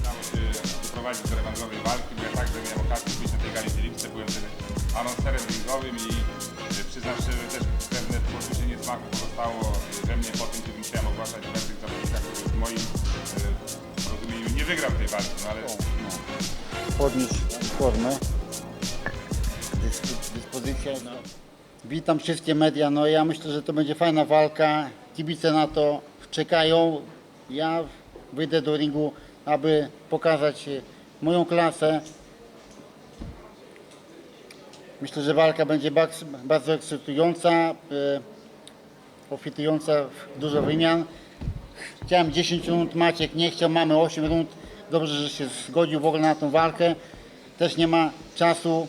Udało się doprowadzić do rewanżowej walki, bo ja także miałem okazję być na tej gali w Lipce, byłem wtedy anonserem ringowym i y, przyznam szczerze, też pewne poczucie niesmaku pozostało y, we mnie po tym, kiedy musiałem ogłaszać pewnych zawodnikach, który w moim y, rozumieniu nie wygrał tej walki, no ale podnieść formę. Dyspo- Dyspozycja jest. Witam wszystkie media. No ja myślę, że to będzie fajna walka. Kibice na to czekają. Ja wyjdę do ringu, aby pokazać e, moją klasę. Myślę, że walka będzie bardzo ekscytująca, e, obfitująca w dużo wymian. Chciałem 10 rund, Maciek nie chciał, mamy 8 rund. Dobrze, że się zgodził w ogóle na tą walkę. Też nie ma czasu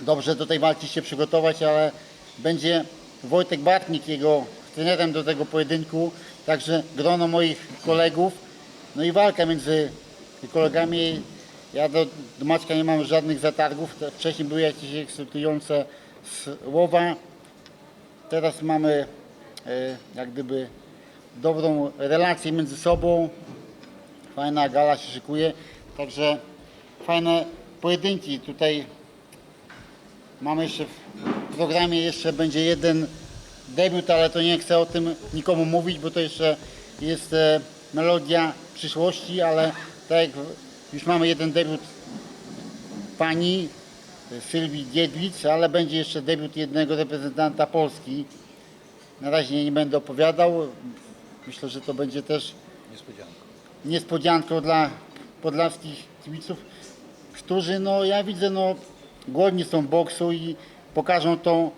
dobrze do tej walki się przygotować, ale będzie Wojtek Bartnik jego trenerem do tego pojedynku, także grono moich kolegów. No i walka między kolegami. Ja do, do Maćka nie mam żadnych zatargów. Wcześniej były jakieś ekscytujące słowa. Teraz mamy e, jak gdyby dobrą relację między sobą. Fajna gala się szykuje, także fajne pojedynki. Tutaj mamy jeszcze w programie jeszcze będzie jeden debiut, ale to nie chcę o tym nikomu mówić, bo to jeszcze jest e, melodia przyszłości, ale tak jak już mamy jeden debiut pani Sylwii Giedlic, ale będzie jeszcze debiut jednego reprezentanta Polski. Na razie nie będę opowiadał. Myślę, że to będzie też niespodzianką dla podlaskich kibiców, którzy, no ja widzę, no głodni są boksu i pokażą to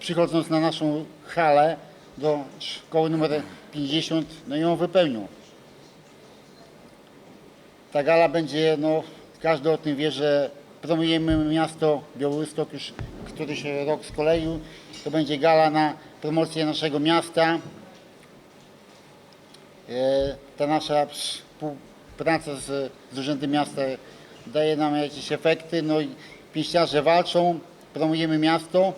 przychodząc na naszą halę do szkoły numer 50, no i ją wypełnią. Ta gala będzie, no każdy o tym wie, że promujemy miasto Białystok już któryś rok z kolei. To będzie gala na promocję naszego miasta. E, ta nasza współpraca z, z Urzędem Miasta daje nam jakieś efekty, no i pięściarze walczą, promujemy miasto,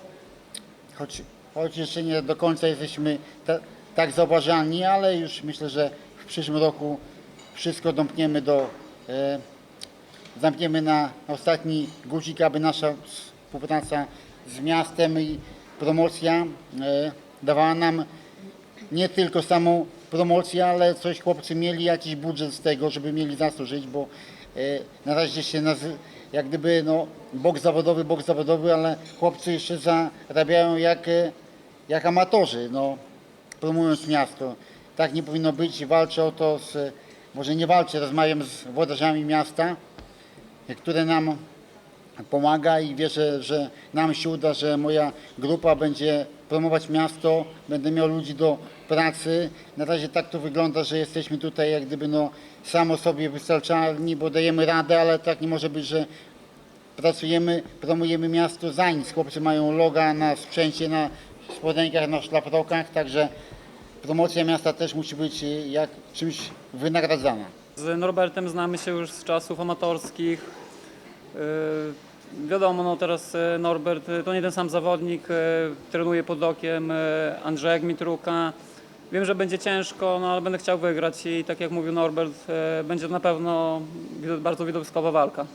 choć, choć jeszcze nie do końca jesteśmy ta, tak zauważalni, ale już myślę, że w przyszłym roku wszystko domkniemy do, zamkniemy na ostatni guzik, aby nasza współpraca z miastem i promocja e, dawała nam nie tylko samą promocję, ale coś chłopcy mieli jakiś budżet z tego, żeby mieli za co żyć, bo e, na razie się jak gdyby no, boks zawodowy, boks zawodowy, ale chłopcy jeszcze zarabiają jak, e, jak amatorzy, no, promując miasto. Tak nie powinno być, walczę o to, z, może nie walczę, rozmawiam z włodarzami miasta, które nam pomaga i wierzę, że nam się uda, że moja grupa będzie promować miasto, będę miał ludzi do pracy. Na razie tak to wygląda, że jesteśmy tutaj jak gdyby no samo sobie wystarczalni, bo dajemy radę, ale tak nie może być, że pracujemy, promujemy miasto za nic. Chłopcy mają loga na sprzęcie, na spodenkach, na szlafrokach, także promocja miasta też musi być y, jak czymś wynagradzana. Z Norbertem znamy się już z czasów amatorskich. Yy, Wiadomo, no teraz e, Norbert e, to nie ten sam zawodnik, e, trenuje pod okiem e, Andrzeja Gmitruka. Wiem, że będzie ciężko, no ale będę chciał wygrać i tak jak mówił Norbert, e, będzie to na pewno bardzo widowiskowa walka.